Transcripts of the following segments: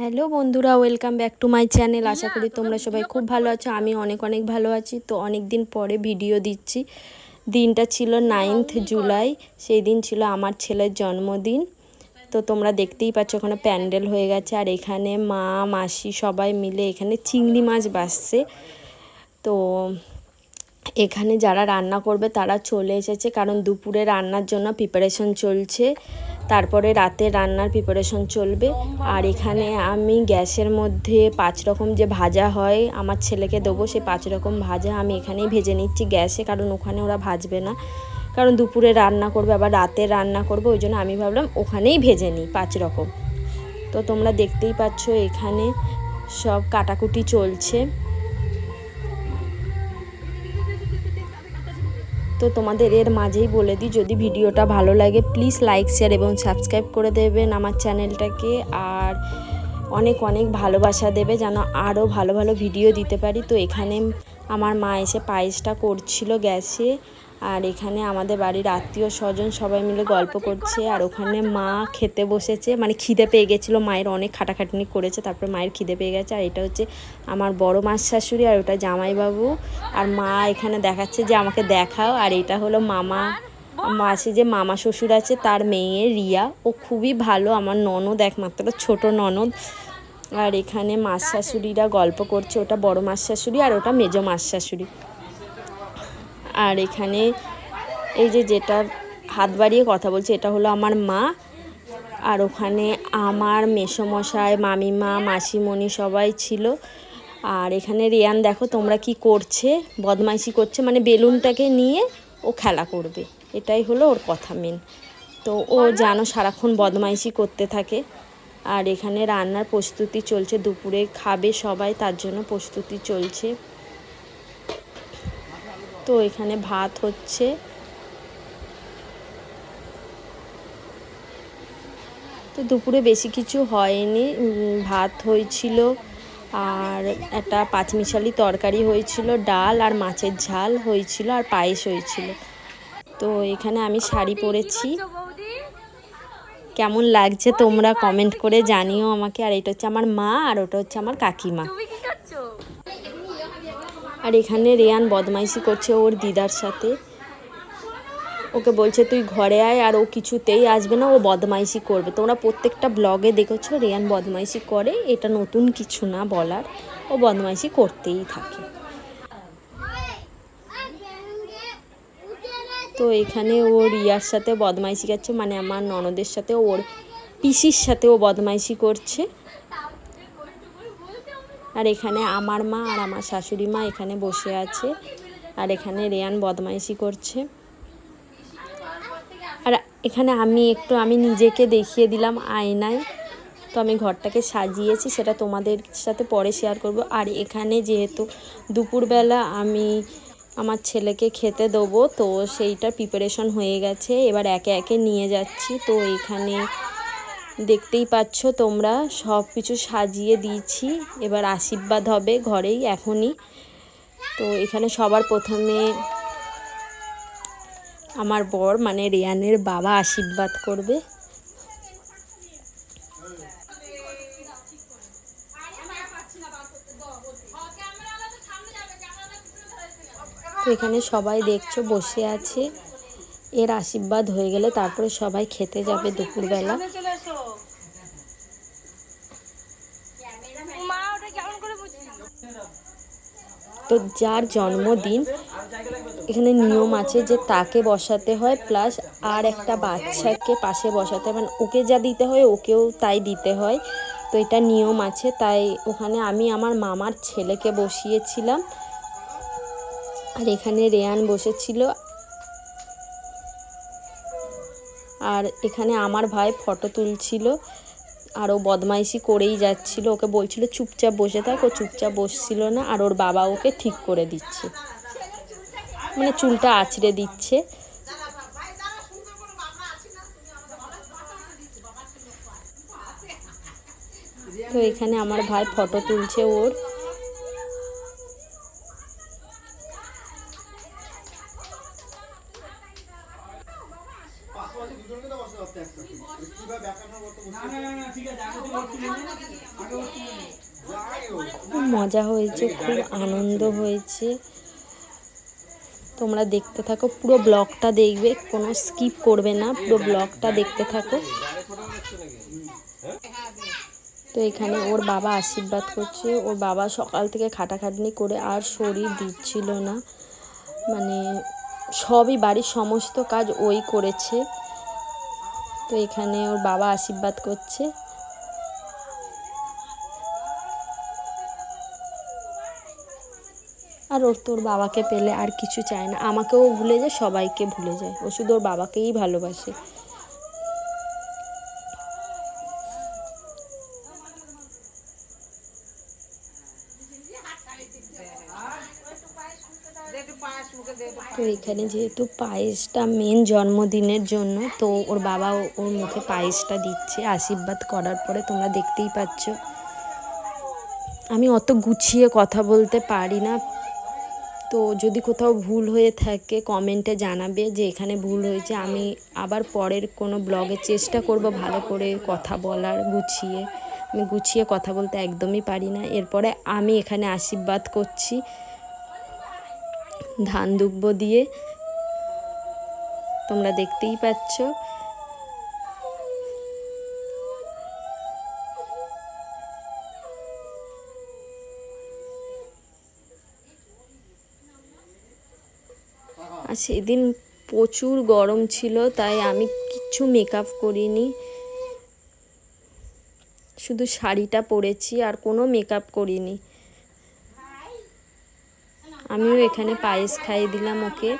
Hello বন্ধুরা welcome back to my channel আশা করি তোমরা সবাই খুব ভালো আছো আমি অনেক অনেক ভালো আছি। তো অনেক দিন পরে ভিডিও দিচ্ছি। দিনটা ছিল নাইনথ জুলাই সেই দিন ছিল আমার ছেলের জন্মদিন। তো তোমরা দেখতেই পাচ্ছ ওখানে প্যান্ডেল হয়ে গেছে। আর এখানে মা মাসি সবাই মিলে এখানে চিংড়ি মাছ বাসছে তো এখানে যারা রান্না করবে তারা চলে এসেছে। কারণ দুপুরে রান্নার জন্য প্রিপারেশন চলছে। তারপরে রাতে রান্নার প্রিপারেশন চলবে। আর এখানে আমি গ্যাসের মধ্যে পাঁচ রকম যে ভাজা হয়, আমার ছেলেকে দেবো সেই পাঁচ রকম ভাজা আমি এখানেই ভেজে নিচ্ছি গ্যাসে, কারণ ওখানে ওরা ভাজবে না। কারণ দুপুরে রান্না করবে, আবার রাতে রান্না করবে, ওই জন্য আমি ভাবলাম ওখানেই ভেজে নিই পাঁচ রকম। তো তোমরা দেখতেই পাচ্ছ এখানে সব কাটাকুটি চলছে। তো তোমাদের এর মাঝেই বলে দিই, যদি ভিডিওটা ভালো লাগে প্লিজ লাইক শেয়ার এবং সাবস্ক্রাইব করে দেবেন আমার চ্যানেলটাকে। আর অনেক অনেক ভালোবাসা দেবে যেন আরও ভালো ভালো ভিডিও দিতে পারি। তো এখানে আমার মা এসে পায়েসটা করছিল গ্যাসে। আর এখানে আমাদের বাড়ির আত্মীয় স্বজন সবাই মিলে গল্প করছে, আর ওখানে মা খেতে বসেছে মানে খিদে পেয়ে গেছিল, মায়ের অনেক খাটাখাটনি করেছে, তারপরে মায়ের খিদে পেয়ে গেছে, আর এটা হচ্ছে আমার বড় মাস শাশুড়ি আর ওটা জামাইবাবু। আর মা এখানে দেখাচ্ছে যে আমাকে দেখাও, আর এটা হলো মামা মাসে যে মামা শ্বশুর আছে, তার মেয়ে রিয়া, ও খুবই ভালো, আমার ননদ একমাত্র ছোট ননদ। আর এখানে মাস শাশুড়িরা গল্প করছে, ওটা বড় মাস শাশুড়ি আর ওটা মেজো মাস শাশুড়ি। আর এখানে এই যে যেটা হাত বাড়িয়ে কথা বলছে, এটা হলো আমার মা। আর ওখানে আমার মেসোমশাই, মামিমা, মাসিমণি সবাই ছিল। আর এখানে রিয়ান, দেখো তোমরা কি করছে, বদমাইশি করছে মানে বেলুনটাকে নিয়ে ও খেলা করবে। এটাই হলো ওর কথা মেন তো ও জানো সারাক্ষণ বদমাইশি করতে থাকে। আর এখানে রান্নার প্রস্তুতি চলছে, দুপুরে খাবে সবাই, তার জন্য প্রস্তুতি চলছে। তো এখানে ভাত হচ্ছে। তো দুপুরে বেশি কিছু হয়নি ভাত হয়েছিল আর একটা পাঁচমিশালি তরকারি হয়েছিল, ডাল আর মাছের ঝাল হয়েছিল আর পায়েস হয়েছিল। তো এখানে আমি শাড়ি পরেছি। কেমন লাগছে তোমরা কমেন্ট করে জানিও আমাকে। আর এটা হচ্ছে আমার মা আর ওটা হচ্ছে আমার কাকিমা। আর এখানে রেয়ান বদমাইশি করছে ওর দিদার সাথে। ওকে বলছে, তুই ঘরে আয় আর ও কিছুতেই আসবে না, ও বদমাইশি করবে। তোমরা প্রত্যেকটা ব্লগে দেখেছ রেয়ান বদমাইশি করে? এটা নতুন কিছু না বলার। ও বদমাইশি করতেই থাকে। তো এখানে ও রিয়ার সাথে বদমাইশি করছে মানে আমার ননদের সাথে, ওর পিসির সাথে ও বদমাইশি করছে। আর এখানে আমার মা আর আমার শাশুড়ি মা এখানে বসে আছে। আর এখানে রেয়ান বদমাইশি করছে। আর এখানে আমি একটু, আমি নিজেকে দেখিয়ে দিলাম আয়নায়। তো আমি ঘরটাকে সাজিয়েছি, সেটা তোমাদের সাথে পরে শেয়ার করব। আর এখানে যেহেতু দুপুরবেলা আমি আমার ছেলেকে খেতে দেবো, তো সেইটার প্রিপারেশন হয়ে গেছে। এবার একে একে নিয়ে যাচ্ছি। তো এখানে দেখতেই পাচ্ছ তোমরা, সব কিছু সাজিয়ে দিয়েছি। এবার আশীর্বাদ হবে ঘরেই এখনই। তো এখানে সবার প্রথমে আমার বর মানে রেয়ানের বাবা আশীর্বাদ করবে। তো এখানে সবাই দেখছ, বসে আছে। এর আশীর্বাদ হয়ে গেলে তারপরে সবাই খেতে যাবে দুপুরবেলা। তো যার জন্মদিন এখানে নিয়ম আছে যে তাকে বসাতে হয় প্লাস আর একটা বাচ্চাকে পাশে বসাতে হয়। মানে ওকে যা দিতে হয়, ওকেও তাই দিতে হয়। তো এটা নিয়ম আছে, তাই ওখানে আমি আমার মামার ছেলেকে বসিয়েছিলাম। আর এখানে রেয়ান বসেছিল। আর এখানে আমার ভাই ফটো তুলছিল। আর ও বদমাইশি করেই যাচ্ছিল। ওকে বলছিল, চুপচাপ বসে থাক, ও চুপচাপ বসছিল না, আর ওর বাবা ওকে ঠিক করে দিচ্ছে। মানে চুলটা আছড়ে দিচ্ছে। তো এখানে আমার ভাই ফটো তুলছে ওর। খুব মজা হয়েছে, খুব আনন্দ হয়েছে। তোমরা দেখতে থাকো, পুরো ব্লগটা দেখবে, কোনো স্কিপ করবে না, পুরো ব্লগটা দেখতে থাকো। তো এখানে ওর বাবা আশীর্বাদ করছে, ওর বাবা সকাল থেকে খাটাখাটনি করে আর শরীর দিচ্ছিল না। মানে সবই বাড়ির সমস্ত কাজ ওই করেছে। তো এখানে ওর বাবা আশীর্বাদ করছে। আর ওর তোর বাবাকে পেলে আর কিছু চায় না। আমাকেও ভুলে যায়, সবাইকে ভুলে যায়। ও শুধু ওর বাবাকেই ভালোবাসে। এখানে যেহেতু পায়েসটা মেন জন্মদিনের জন্য, তো ওর বাবা ওর মুখে পায়েসটা দিচ্ছে। আশীর্বাদ করার পরে তোমরা দেখতেই পাচ্ছ। আমি অত গুছিয়ে কথা বলতে পারি না। তো যদি কোথাও ভুল হয়ে থাকে, কমেন্টে জানাবে যে এখানে ভুল হয়েছে। আমি আবার পরের কোনো ব্লগে চেষ্টা করব ভালো করে কথা বলার, গুছিয়ে। আমি গুছিয়ে কথা বলতে একদমই পারি না। এরপরে আমি এখানে আশীর্বাদ করছি। ধান দুব্ব দিয়ে। তোমরা দেখতেই পাচ্ছ। আর সেদিন প্রচুর গরম ছিল, তাই আমি কিচ্ছু মেকআপ করিনি। শুধু শাড়িটা পরেছি, আর কোনো মেকআপ করিনি। আমিও এখানে পায়েস খাইয়ে দিলাম ওকে।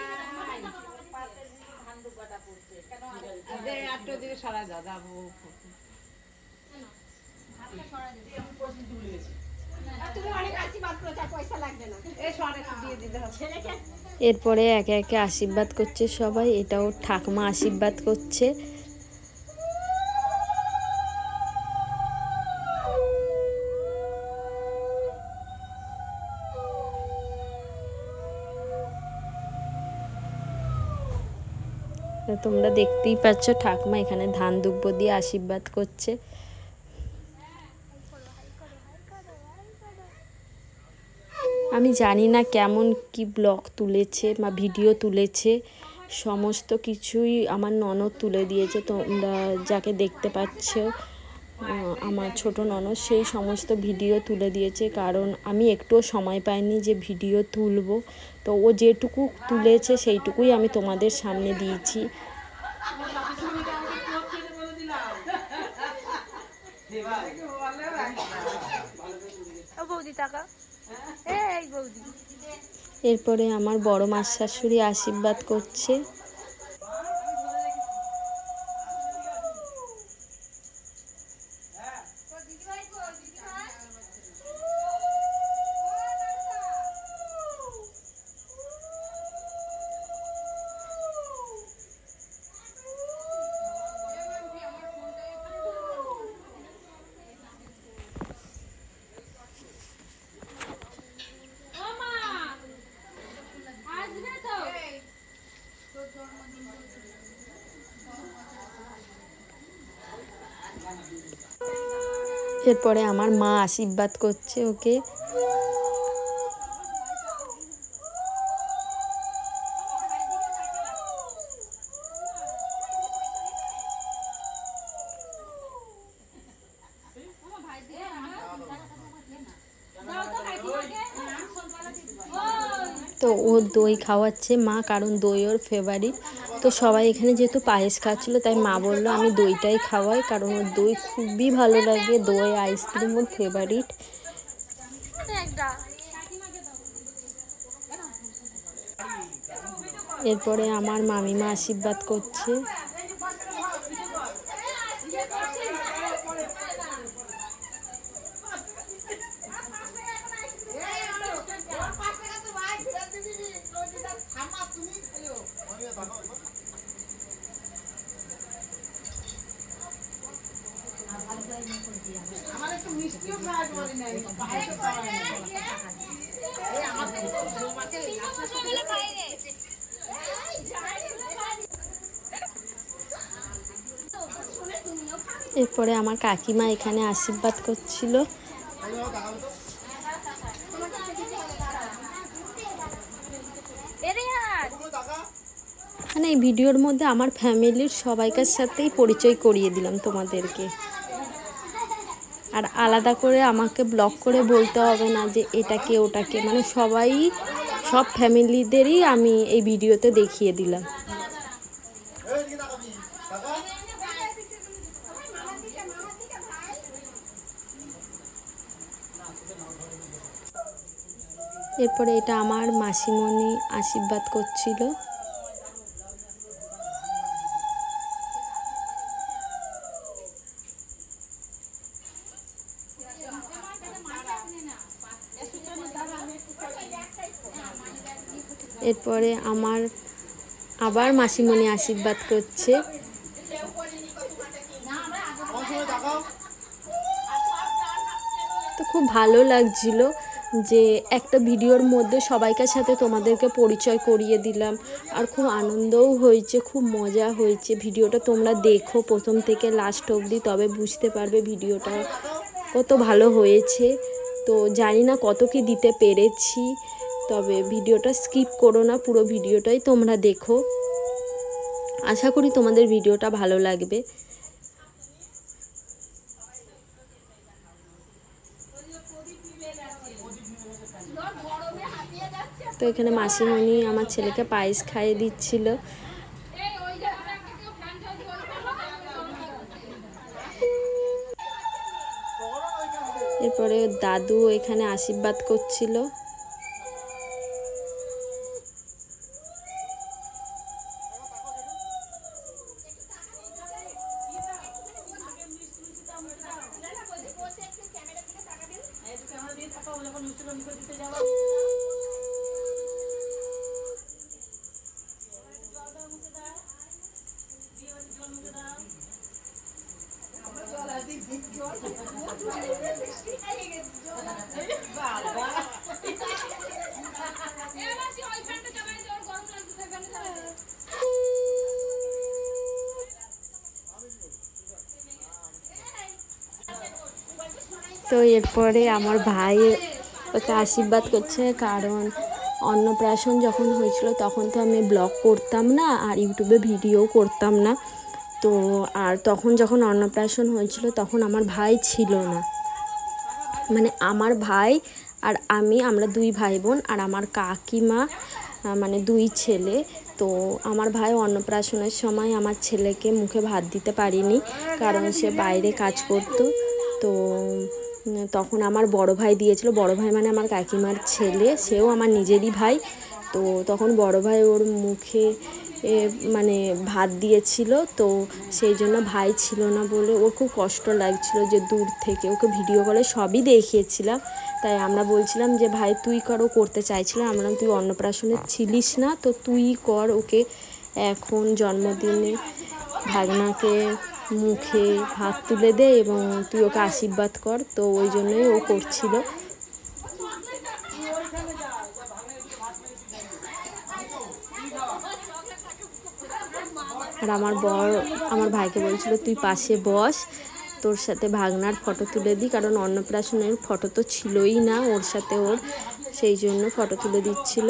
এরপরে একে একে আশীর্বাদ করছে সবাই, এটাও ঠাকমা আশীর্বাদ করছে। তোমরা দেখতেই পাচ্ছ ঠাকমা এখানে ধান দুব্ব দিয়ে আশীর্বাদ করছে। আমি জানি না কেমন কি ব্লগ তুলেছে বা ভিডিও তুলেছে, সমস্ত কিছুই আমার ননদ তুলে দিয়েছে, তোমরা যাকে দেখতে পাচ্ছ আমার ছোট ননদ, সেই সমস্ত ভিডিও তুলে দিয়েছে, কারণ আমি একটুও সময় পাইনি যে ভিডিও তুলবো। তো ও যেটুকু তুলেছে সেইটুকুই আমি তোমাদের সামনে দিয়েছি। এরপরে আমার বড় মাস শাশুড়ি আশীর্বাদ করছে। এরপরে আমার মা আশীর্বাদ করছে ওকে। তো ও দই খাওয়াচ্ছে, মা, কারণ দই ওর ফেভারিট তো সবাই এখানে যেহেতু পায়েস খাচ্ছিল, তাই মা বলল আমি দইটাই খাওয়াই, কারণ ওর দই খুবই ভালো লাগে, দই, আইসক্রিম ওর ফেভারিট এরপরে আমার মামিমা আশীর্বাদ করছে। এরপরে আমার কাকিমা এখানে আশীর্বাদ করছিল। মানে এই ভিডিওর মধ্যে আমার ফ্যামিলির সবাইকার সাথেই পরিচয় করিয়ে দিলাম তোমাদেরকে। আর আলাদা করে আমাকে ব্লগ করে বলতে হবে না যে এটাকে ওটাকে মানে সবাই, সব ফ্যামিলিদেরই আমি এই ভিডিওতে দেখিয়ে দিলাম। এরপরে এটা আমার মাসিমণি আশীর্বাদ করছিল। এরপরে আমার আবার মাসিমণি আশীর্বাদ করছে। তো খুব ভালো লাগছিল। যে একটা ভিডিওর মধ্যে সবাইকার সাথে তোমাদেরকে পরিচয় করিয়ে দিলাম। আর খুব আনন্দও হয়েছে, খুব মজা হয়েছে। ভিডিওটা তোমরা দেখো প্রথম থেকে লাস্ট অবধি, তবে বুঝতে পারবে ভিডিওটা কত ভালো হয়েছে। তো জানি না কত কি দিতে পেরেছি, তবে ভিডিওটা স্কিপ করো না, পুরো ভিডিওটাই তোমরা দেখো। আশা করি তোমাদের ভিডিওটা ভালো লাগবে। এখানে মাসিমণি আমার ছেলেকে পায়েস খাইয়ে দিচ্ছিল। এরপরে দাদু এখানে আশীর্বাদ করছিল। তো এরপরে আমার ভাই ওকে আশীর্বাদ করছে, কারণ অন্নপ্রাশন যখন হয়েছিল তখন তো আমি ব্লগ করতাম না আর ইউটিউবে ভিডিও করতাম না। তো আর তখন যখন অন্নপ্রাশন হয়েছিল তখন আমার ভাই ছিল না। মানে আমার ভাই আর আমি, আমরা দুই ভাই বোন আর আমার কাকিমা মানে দুই ছেলে। তো আমার ভাই অন্নপ্রাশনের সময় আমার ছেলেকে মুখে ভাত দিতে পারিনি, কারণ সে বাইরে কাজ করতো। তো তখন আমার বড় ভাই দিয়েছিল। বড় ভাই মানে আমার কাকিমার ছেলে, সেও আমার নিজেরই ভাই। তো তখন বড় ভাই ওর মুখে মানে ভাত দিয়েছিল। তো সেই জন্য ভাই ছিল না বলে ওর খুব কষ্ট লাগছিল যে দূর থেকে। ওকে ভিডিও কলে সবই দেখিয়েছিলাম। তাই আমরা বলছিলাম যে, ভাই, তুই কর, ও করতে চাইছিলাম আমরা তুই অন্নপ্রাশনে ছিলিস না, তো তুই কর, ওকে এখন জন্মদিনে ভাগনাকে মুখে হাত তুলে দে এবং তুই ওকে আশীর্বাদ কর। তো ওই জন্যই ও করছিল। আর আমার বর, আমার ভাইকে বলছিল, তুই পাশে বস, তোর সাথে ভাগনার ফটো তুলে দিই, কারণ অন্নপ্রাশনের ফটো তো ছিলই না ওর সাথে ওর, সেই জন্য ফটো তুলে দিচ্ছিল।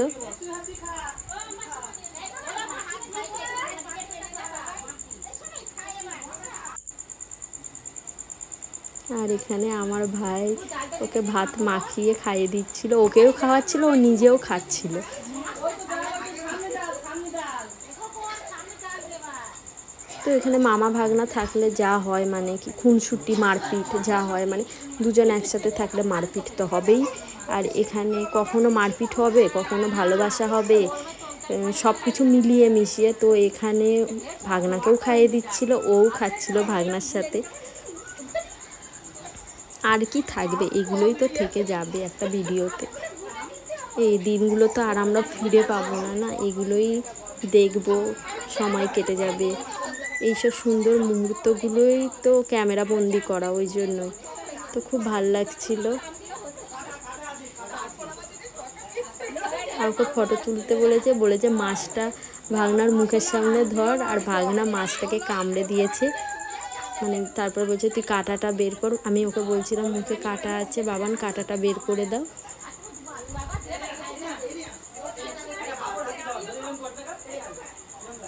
আর এখানে আমার ভাই ওকে ভাত মাখিয়ে খাইয়ে দিচ্ছিল। ওকেও খাওয়াচ্ছিল, ও নিজেও খাচ্ছিল। তো এখানে মামা ভাগনা থাকলে যা হয় মানে কি খুনসুটি, মারপিট যা হয় মানে দুজন একসাথে থাকলে মারপিট তো হবেই। আর এখানে কখনো মারপিট হবে, কখনো ভালোবাসা হবে সব কিছু মিলিয়ে মিশিয়ে তো এখানে ভাগনাকেও খাইয়ে দিচ্ছিল ওও খাচ্ছিল ভাগনার সাথে। আর কি থাকবে? এগুলোই তো থেকে যাবে একটা ভিডিওতে। এই দিনগুলো তো আর আমরা ফিরে পাবো না না? এগুলোই দেখব, সময় কেটে যাবে। এইসব সুন্দর মুহূর্তগুলোই তো ক্যামেরা বন্দি করা ওই জন্যই তো খুব ভালো লাগছিল। ওকে ফটো তুলতে বলেছে বলেছে মাছটা ভাগনার মুখের সামনে ধর, আর ভাগনা মাছটাকে কামড়ে দিয়েছে। মানে তারপর বলছে, তুই কাঁটাটা বের কর। আমি ওকে বলছিলাম, মুখে কাঁটা আছে, বাবান, কাঁটাটা বের করে দাও।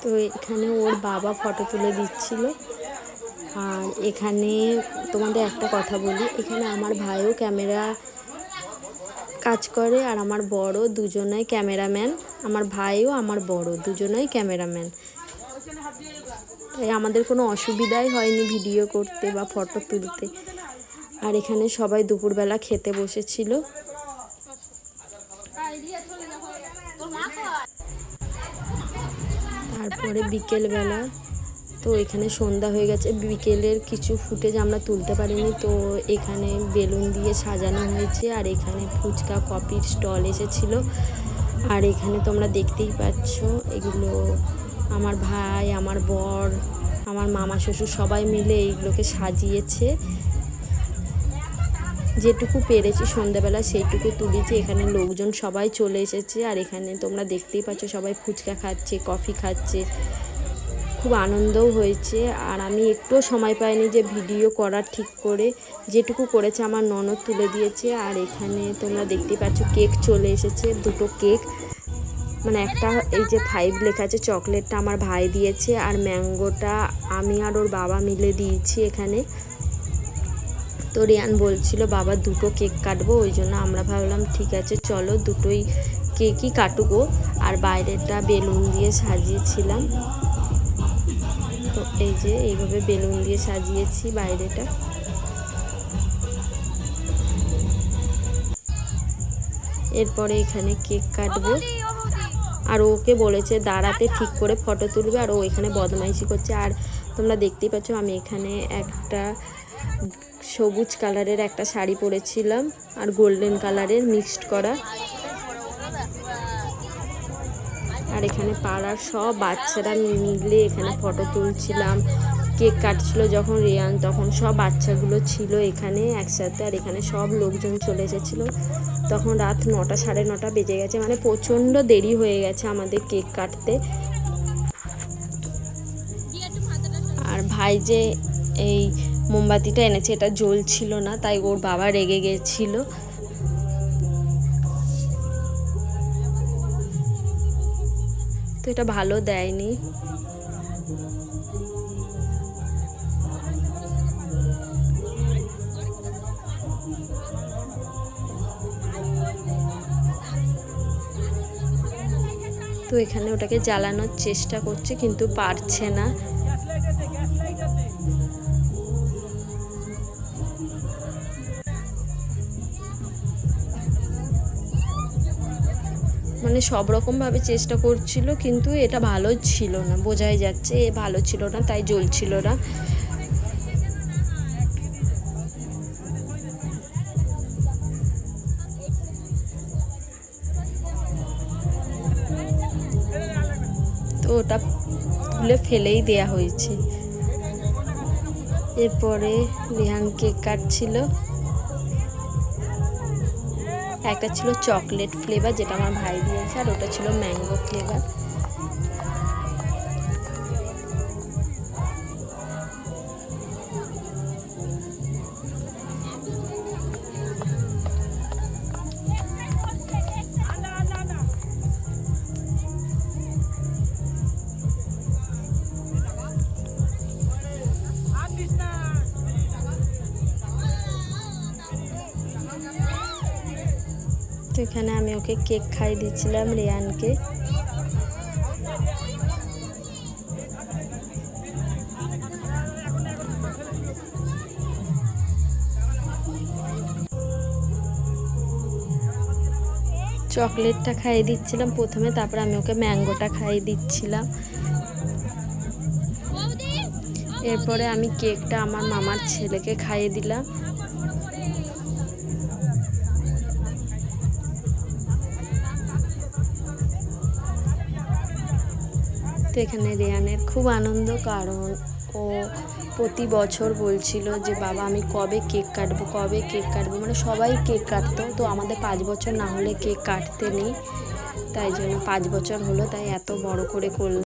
তো এখানে ওর বাবা ফটো তুলে দিচ্ছিল। আর এখানে তোমাদের একটা কথা বলি, এখানে আমার ভাইও ক্যামেরা কাজ করে, আর আমার বড় দুজনাই ক্যামেরাম্যান। আমার ভাইও, আমার বড় দুজনাই ক্যামেরাম্যান। তাই আমাদের কোনো অসুবিধাই হয়নি ভিডিও করতে বা ফটো তুলতে। আর এখানে সবাই দুপুরবেলা খেতে বসেছিল। তারপরে বিকেলবেলা তো এখানে সন্ধ্যা হয়ে গেছে। বিকেলের কিছু ফুটেজ আমরা তুলতে পারিনি। তো এখানে বেলুন দিয়ে সাজানো হয়েছে আর এখানে ফুচকা কপির স্টল এসেছিল। আর এখানে তোমরা দেখতেই পাচ্ছ এগুলো আমার ভাই, আমার বর, আমার মামা, শ্বশুর সবাই মিলে এইগুলোকে সাজিয়েছে। যেটুকু পেরেছি সন্ধ্যাবেলা সেইটুকু তুলেছি। এখানে লোকজন সবাই চলে এসেছে আর এখানে তোমরা দেখতেই পাচ্ছ সবাই ফুচকা খাচ্ছে, কফি খাচ্ছে। খুব আনন্দও হয়েছে আর আমি একটুও সময় পাইনি যে ভিডিও করার ঠিক করে। যেটুকু করেছে আমার ননদ তুলে দিয়েছে আর এখানে তোমরা দেখতেই পাচ্ছ কেক চলে এসেছে, দুটো কেক। মানে একটা এই যে ফাইভ লেখা আছে চকলেটটা আমার ভাই দিয়েছে আর ম্যাঙ্গোটা আমি আর ওর বাবা মিলে দিয়েছি এখানে। তো রিয়ান বলছিল, বাবা, দুটো কেক কাটবো, ওই জন্য আমরা ভাবলাম, ঠিক আছে, চলো দুটোই কেকই কাটুকো আর বাইরেটা বেলুন দিয়ে সাজিয়েছিলাম। তো এই যে, এইভাবে বেলুন দিয়ে সাজিয়েছি বাইরেটা। এরপরে এখানে কেক কাটবো। আর ওকে বলেছে, দাঁড়াতে ঠিক করে ফটো তুলবে আর ও এখানে বদমাইশি করছে। আর তোমরা দেখতেই পাচ্ছ, আমি এখানে একটা সবুজ কালারের একটা শাড়ি পরেছিলাম আর গোল্ডেন কালারের মিক্সড করা। আর এখানে পাড়ার সব বাচ্চারা মিলে এখানে ফটো তুলছিলাম। কেক কাটছিল যখন রেয়ান, তখন সব বাচ্চাগুলো ছিল এখানে একসাথে আর এখানে সব লোকজন চলে এসেছিল। তখন রাত নটা, সাড়ে নটা বেজে গেছে। মানে প্রচণ্ড দেরি হয়ে গেছে আমাদের কেক কাটতে। আর ভাই যে এই মোমবাতিটা এনেছে, এটা জ্বলছিল না, তাই ওর বাবা রেগে গেছিল। তো এটা ভালো দেয়নি। তো এখানে ওটাকে জ্বালানোর চেষ্টা করছে, কিন্তু পারছে না। মানে সব রকমভাবে চেষ্টা করছিল, কিন্তু এটা ভালো ছিল না, বোঝাই যাচ্ছে এ ভালো ছিল না, তাই জ্বলছিল না। ফেলেই দেয়া হয়েছে। এরপরে রেহান কেক কাটছিল। একটা ছিল চকলেট ফ্লেভার যেটা আমার ভাই দিয়েছে, আর ওটা ছিল ম্যাঙ্গো ফ্লেভার। ওকে কেক খাই দিচ্ছিলাম রেয়ানকে। চকলেটটা খাইয়ে দিচ্ছিলাম প্রথমে, তারপরে আমি ওকে ম্যাঙ্গোটা খাইয়ে দিচ্ছিলাম। এরপরে আমি কেকটা আমার মামার ছেলেকে খাইয়ে দিলাম। এখানে রেয়ানের খুব আনন্দ, কারণ ও প্রতি বছর বলছিল যে, বাবা, আমি কবে কেক কাটবো, কবে কেক কাটবো? মানে সবাই কেক কাটতো, তো আমাদের পাঁচ বছর না হলে কেক কাটতে নেই। তাই জন্য পাঁচ বছর হলো, তাই এত বড় করে করলাম।